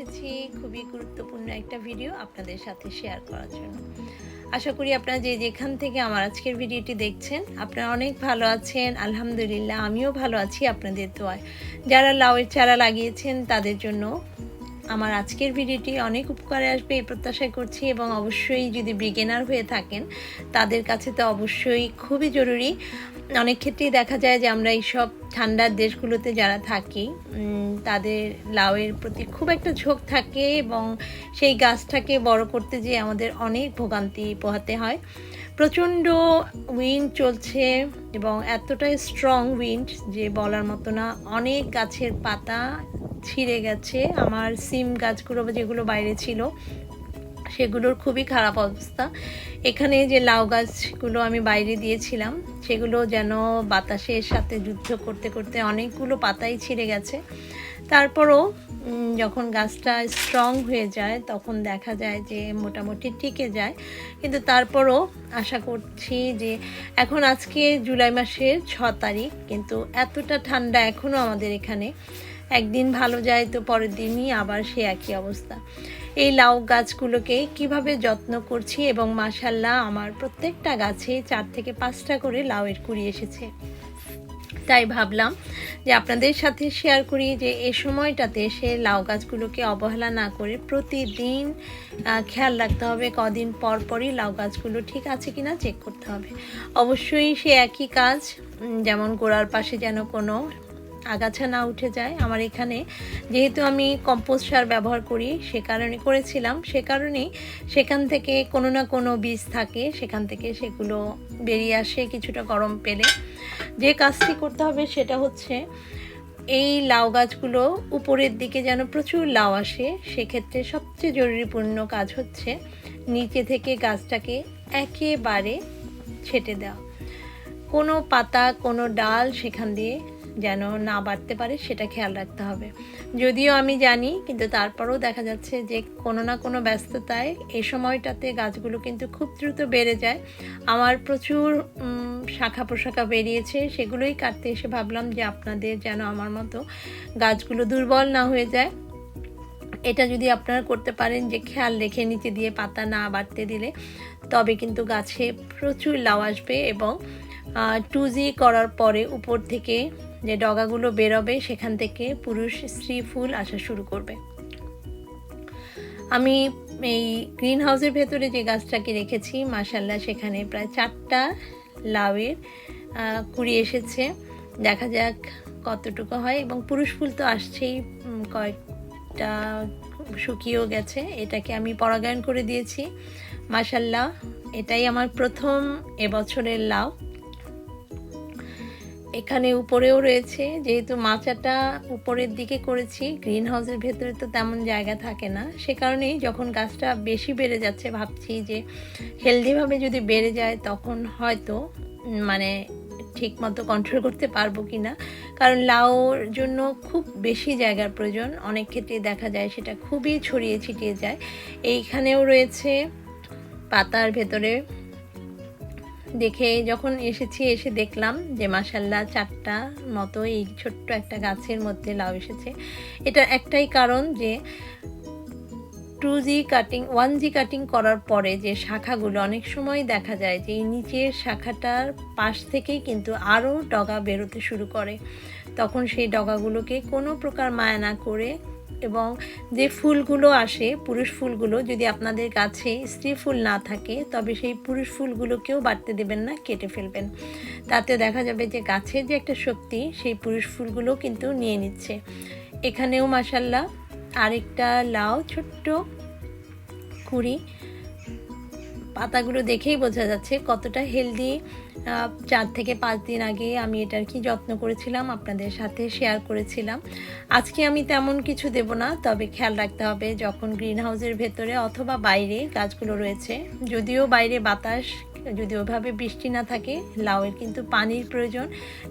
এসেছি খুবই গুরুত্বপূর্ণ একটা ভিডিও আপনাদের সাথে শেয়ার করার জন্য। আশা করি আপনারা যে যেখান থেকে আমার আজকের ভিডিওটি দেখছেন, আপনারা অনেক ভালো আছেন, আলহামদুলিল্লাহ আমিও ভালো আছি আপনাদের দোয়ায়। যারা লাউয়ের চারা লাগিয়েছেন, তাদের জন্য আমার আজকের ভিডিওটি অনেক উপকারে আসবে এই প্রত্যাশা করছি এবং অবশ্যই যদি বিগিনার হয়ে থাকেন, তাদের কাছে তো অবশ্যই খুবই জরুরি। অনেক ক্ষেত্রেই দেখা যায় যে আমরা এইসব ঠান্ডার দেশগুলোতে যারা থাকি তাদের লাউয়ের প্রতি খুব একটা ঝোঁক থাকে এবং সেই গাছটাকে বড় করতে যে আমাদের অনেক ভোগান্তি পোহাতে হয়। প্রচণ্ড উইন্ড চলছে এবং এতটাই স্ট্রং উইন্ড যে বলার মতো না, অনেক গাছের পাতা ছিঁড়ে গেছে। আমার সিম গাছগুলো যেগুলো বাইরে ছিল, সেগুলোর খুবই খারাপ অবস্থা। এখানে যে লাউ গাছগুলো আমি বাইরে দিয়েছিলাম সেগুলো যেন বাতাসের সাথে যুদ্ধ করতে করতে অনেকগুলো পাতাই ছিঁড়ে গেছে। তারপরও যখন গাছটা স্ট্রং হয়ে যায়, তখন দেখা যায় যে মোটামুটি টিকে যায়। কিন্তু তারপরও আশা করছি যে এখন আজকে জুলাই মাসের ছ তারিখ, কিন্তু এতটা ঠান্ডা এখনও আমাদের এখানে। একদিন ভালো যায় তো পরের দিনই আবার সে একই অবস্থা। এই লাউ গাছগুলোকে কীভাবে যত্ন করছি এবং মাসাল্লাহ আমার প্রত্যেকটা গাছে চার থেকে পাঁচটা করে লাউয়ের কুড়ি এসেছে। তাই ভাবলাম যে আপনাদের সাথে শেয়ার করি যে এ সময়টাতে সে লাউ গাছগুলোকে অবহেলা না করে প্রতিদিন খেয়াল রাখতে হবে কদিন পর পরই লাউ গাছগুলো ঠিক আছে কিনা চেক করতে হবে। অবশ্যই সে একই কাজ যেমন গোড়ার পাশে যেন কোনো আগাছা না উঠে যায়। আমার এখানে যেহেতু আমি কম্পোস্ট সার ব্যবহার করি, সে কারণে করেছিলাম। সে কারণেই সেখান থেকে কোনো না কোনো বীজ থাকে। সেখান থেকে সেগুলো বেরিয়ে আসে কিছুটা গরম পেলে। যে কাজটি করতে হবে সেটা হচ্ছে এই লাউ গাছগুলো উপরের দিকে যেন প্রচুর লাউ আসে, সেক্ষেত্রে সবচেয়ে জরুরিপূর্ণ কাজ হচ্ছে নিচে থেকে গাছটাকে একেবারে ছেটে দেওয়া। কোনো পাতা, কোনো ডাল সেখান দিয়ে যেন না বাড়তে পারে, সেটা খেয়াল রাখতে হবে। যদিও আমি জানি, কিন্তু তারপরেও দেখা যাচ্ছে যে কোনো না কোনো ব্যস্ততায় এই সময়টাতে গাছগুলো কিন্তু খুব দ্রুত বেড়ে যায়। আমার প্রচুর শাখা প্রশাখা বেরিয়েছে, সেগুলোই কাটতে এসে ভাবলাম যে আপনাদের যেন আমার মতো গাছগুলো দুর্বল না হয়ে যায়। এটা যদি আপনারা করতে পারেন যে খেয়াল রেখে নিচে দিয়ে পাতা না বাড়তে দিলে, তবে কিন্তু গাছে প্রচুর লাউ আসবে এবং টু জি করার পরে উপর থেকে যে ডগাগুলো বেরোবে, সেখান থেকে পুরুষ স্ত্রী ফুল আসা শুরু করবে। আমি এই গ্রিন হাউসের ভেতরে যে গাছটাকে রেখেছি মাসাল্লাহ সেখানে প্রায় চারটা লাউয়ের কুড়ি এসেছে। দেখা যাক কতটুকু হয়। এবং পুরুষ ফুল তো আসছেই কয়েকটা শুকিয়েও গেছে। এটাকে আমি পরাগায়ন করে দিয়েছি। মাসাল্লাহ এটাই আমার প্রথম এবছরের লাউ। এখানে উপরেও রয়েছে, যেহেতু মাচাটা উপরের দিকে করেছি গ্রিন হাউসের ভেতরে তো তেমন জায়গা থাকে না। সে কারণেই যখন গাছটা বেশি বেড়ে যাচ্ছে, ভাবছি যে হেলদিভাবে যদি বেড়ে যায়, তখন হয়তো মানে ঠিক মতো কন্ট্রোল করতে পারব কি না কারণ লাউর জন্য খুব বেশি জায়গার প্রয়োজন। অনেক ক্ষেত্রে দেখা যায় সেটা খুবই ছড়িয়ে ছিটিয়ে যায়। এইখানেও রয়েছে পাতার ভেতরে দেখে যখন এসেছি, এসে দেখলাম যে মাসাল্লাহ চারটা মতো এই ছোট্ট একটা গাছের মধ্যে লাউ এসেছে। এটা একটাই কারণ যে two G cutting one G cutting করার পরে যে শাখাগুলো, অনেক সময় দেখা যায় যে এই নিচের শাখাটার পাশ থেকেই কিন্তু আরও ডগা বেরোতে শুরু করে। তখন সেই ডগাগুলোকে কোনো প্রকার মায়া না করে এবং যে ফুলগুলো আসে, পুরুষ ফুলগুলো যদি আপনাদের কাছে স্ত্রী ফুল না থাকে, তবে সেই পুরুষ ফুলগুলোকেও বাড়তে দেবেন না, কেটে ফেলবেন। তাতে দেখা যাবে যে গাছের যে একটা শক্তি, সেই পুরুষ ফুলগুলো কিন্তু নিয়ে নিচ্ছে। এখানেও মাসাল্লাহ আরেকটা লাউ, ছোট্ট কুড়ি পাতাগুলো দেখেই বোঝা যাচ্ছে কতটা হেলদি চার থেকে পাঁচ দিন আগে আমি এটার কি যত্ন করেছিলাম, আপনাদের সাথে শেয়ার করেছিলাম। আজকে আমি তেমন কিছু দেব না, তবে খেয়াল রাখতে হবে যখন গ্রিন হাউসের ভেতরে অথবা বাইরে গাছগুলো রয়েছে, যদিও বাইরে বাতাস, যদি ওভাবে বৃষ্টি না থাকে, লাউয়ের কিন্তু পানির প্রয়োজন।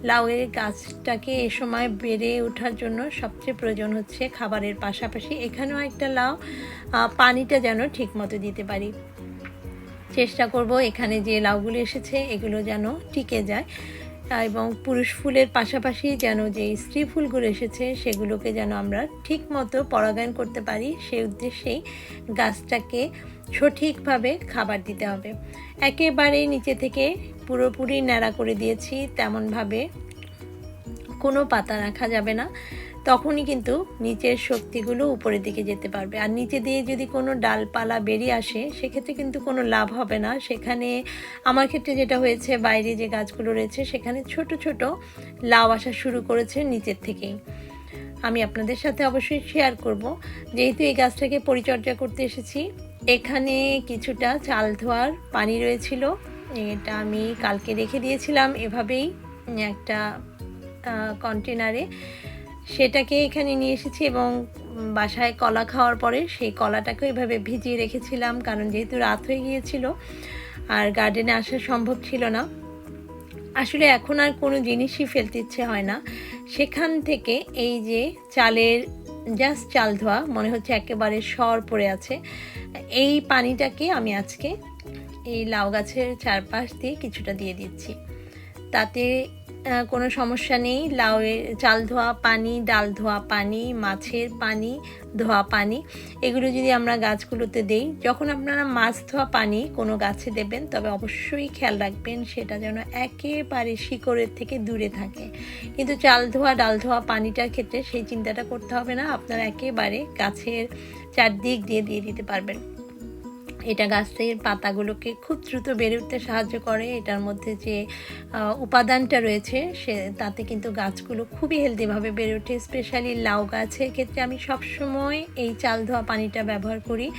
লাউয়ের গাছটাকে এ সময় বেড়ে ওঠার জন্য সবচেয়ে প্রয়োজন হচ্ছে খাবারের পাশাপাশি এখানেও একটা লাউ পানিটা যেন ঠিক মতো দিতে পারি। চেষ্টা করব এখানে যে লাউগুলো এসেছে, এগুলো যেন টিকে যায়। এবং পুরুষ ফুলের পাশাপাশি যেন যে স্ত্রী ফুলগুলো এসেছে, সেগুলোকে যেন আমরা ঠিক মতো পরাগায়ন করতে পারি সেই উদ্দেশ্যেই গাছটাকে সঠিকভাবে খাবার দিতে হবে। একেবারে নিচে থেকে পুরোপুরি ন্যাড়া করে দিয়েছি, তেমনভাবে কোনো পাতা রাখা যাবে না। তখনই কিন্তু নিচের শক্তিগুলো উপরের দিকে যেতে পারবে। আর নিচে দিয়ে যদি কোনো ডালপালা বেরিয়ে আসে, সেক্ষেত্রে কিন্তু কোনো লাভ হবে না। সেখানে আমার ক্ষেত্রে যেটা হয়েছে, বাইরে যে গাছগুলো রয়েছে, সেখানে ছোট ছোট লাউ আসা শুরু করেছে নিচের থেকেই। আমি আপনাদের সাথে অবশ্যই শেয়ার করব। যেহেতু এই গাছটাকে পরিচর্যা করতে এসেছি, এখানে কিছুটা চাল ধোয়ার পানি রয়েছিল। এটা আমি কালকে রেখে দিয়েছিলাম। এভাবেই একটা কন্টেনারে সেটাকে এখানে নিয়ে এসেছি এবং বাসায় কলা খাওয়ার পরে সেই কলাটাকে এভাবে ভিজিয়ে রেখেছিলাম, কারণ যেহেতু রাত হয়ে গিয়েছিল আর গার্ডেনে আসা সম্ভব ছিল না। আসলে এখন আর কোনো জিনিসই ফেলতে ইচ্ছে হয় না। সেখান থেকে এই যে চালের জাস্ট চাল ধোয়া, মনে হচ্ছে একেবারে সর পড়ে আছে, এই পানিটাকে আমি আজকে এই লাউ গাছের চারপাশ দিয়ে কিছুটা দিয়ে দিচ্ছি। তাতে কোনো সমস্যা নেই। লাউয়ের চাল ধোয়া পানি, ডাল ধোয়া পানি, মাছের পানি, ধোয়া পানি। এগুলো যদি আমরা গাছগুলোতে দেই, যখন আপনারা মাছ ধোয়া পানি কোনো গাছে দেবেন, তবে অবশ্যই খেয়াল রাখবেন সেটা যেন একেবারে শিকড়ের থেকে দূরে থাকে। কিন্তু চাল ধোয়া, ডাল ধোয়া পানিটার ক্ষেত্রে সেই চিন্তাটা করতে হবে না, আপনারা একেবারে গাছের চারদিক দিয়ে দিয়ে দিতে পারবেন। এটা গাছের পাতাগুলোকে খুব দ্রুত বেড়ে উঠতে সাহায্য করে। এটার মধ্যে যে উপাদানটা রয়েছে, সে, তাতে কিন্তু গাছগুলো খুবই হেলদিভাবে বেড়ে ওঠে স্পেশালি লাউ গাছের ক্ষেত্রে আমি সবসময় এই চাল ধোয়া পানিটা ব্যবহার করি।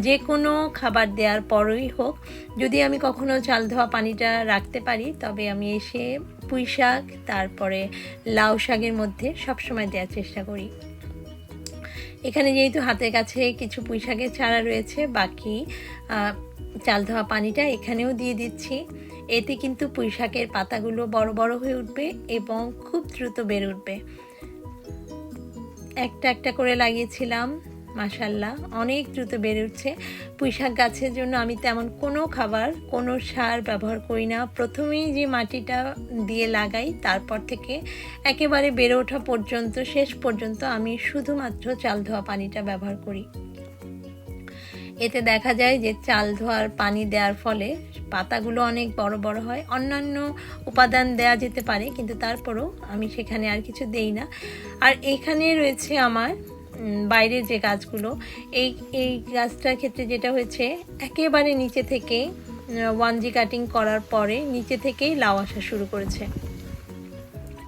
যে কোনো খাবার দেওয়ার পরই হোক। যদি আমি কখনো চাল ধোয়া পানিটা রাখতে পারি, তবে আমি এসে পুঁই শাক, তারপরে লাউ শাকের মধ্যে সবসময় দেওয়ার চেষ্টা করি। এখানে যেহেতু হাতের কাছে কিছু পুঁইশাকের চারা রয়েছে, বাকি চাল ধোয়া পানিটা এখানেও দিয়ে দিচ্ছি। এতে কিন্তু পুঁইশাকের পাতাগুলো বড় বড় হয়ে উঠবে এবং খুব দ্রুত বের উঠবে। একটা একটা করে লাগিয়েছিলাম। মাসাল্লাহ অনেক দ্রুত বেড়ে উঠছে। পুঁইশাক গাছের জন্য আমি তেমন কোনো খাবার, কোনো সার ব্যবহার করি না। প্রথমেই যে মাটিটা দিয়ে লাগাই, তারপর থেকে একেবারে বেড়ে ওঠা পর্যন্ত, শেষ পর্যন্ত আমি শুধুমাত্র চাল ধোয়া পানিটা ব্যবহার করি। এতে দেখা যায় যে চাল ধোয়ার পানি দেওয়ার ফলে পাতাগুলো অনেক বড় বড় হয়। অন্যান্য উপাদান দেয়া যেতে পারে, কিন্তু তারপরও আমি সেখানে আর কিছু দেই না। আর এখানে রয়েছে আমার বাইরের যে গাছগুলো, এই এই গাছটার ক্ষেত্রে যেটা হয়েছে, একেবারে নিচে থেকে ওয়ান জি কাটিং করার পরে নিচে থেকেই লাউ আসা শুরু করেছে।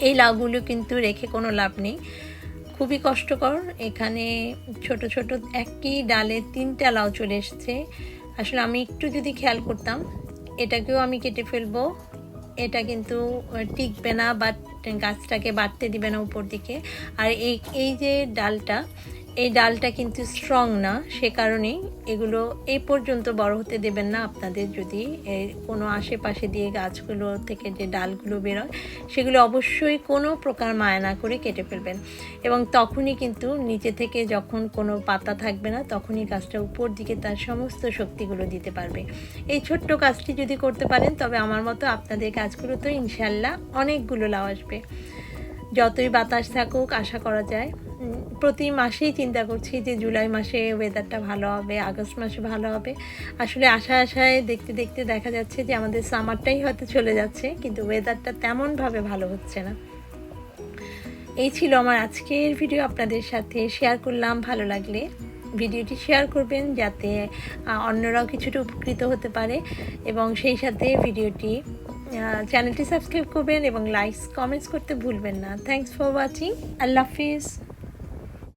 এই লাউগুলো কিন্তু রেখে কোনো লাভ নেই। খুবই কষ্টকর। এখানে ছোট ছোট একই ডালে তিনটা লাউ চলে এসছে। আসলে আমি একটু যদি খেয়াল করতাম, এটাকেও আমি কেটে ফেলব। এটা কিন্তু টিকবে না বা গাছটাকে বাড়তে দিবে না উপর দিকে। আর এই এই যে ডালটা এই ডালটা কিন্তু স্ট্রং না, সে কারণেই এগুলো এই পর্যন্ত বড় হতে দেবেন না আপনাদের যদি কোনো আশেপাশে দিয়ে গাছগুলো থেকে যে ডালগুলো বেরোয়, সেগুলো অবশ্যই কোনো প্রকার মায়া না করে কেটে ফেলবেন। এবং তখনই কিন্তু নিচে থেকে যখন কোনো পাতা থাকবে না, তখনই গাছটা উপর দিকে তার সমস্ত শক্তিগুলো দিতে পারবে। এই ছোট্ট কাজটি যদি করতে পারেন, তবে আমার মতো আপনাদের কাজগুলো তো ইনশাল্লাহ অনেকগুলো লাভ আসবে। যতই বাতাস থাকুক, আশা করা যায় প্রতি মাসেই চিন্তা করছি যে জুলাই মাসে ওয়েদারটা ভালো হবে, আগস্ট মাসে ভালো হবে। আসলে আশা আশায় দেখতে দেখতে দেখা যাচ্ছে যে আমাদের সামারটাই হয়তো চলে যাচ্ছে, কিন্তু ওয়েদারটা তেমনভাবে ভালো হচ্ছে না। এই ছিল আমার আজকের ভিডিও আপনাদের সাথে শেয়ার করলাম, ভালো লাগলে ভিডিওটি শেয়ার করবেন যাতে অন্যরাও কিছুটা উপকৃত হতে পারে। এবং সেই সাথে ভিডিওটি চ্যানেলটি সাবস্ক্রাইব করবেন এবং লাইকস কমেন্টস করতে ভুলবেন না। থ্যাংকস ফর ওয়াচিং আল্লাহ হাফিজ।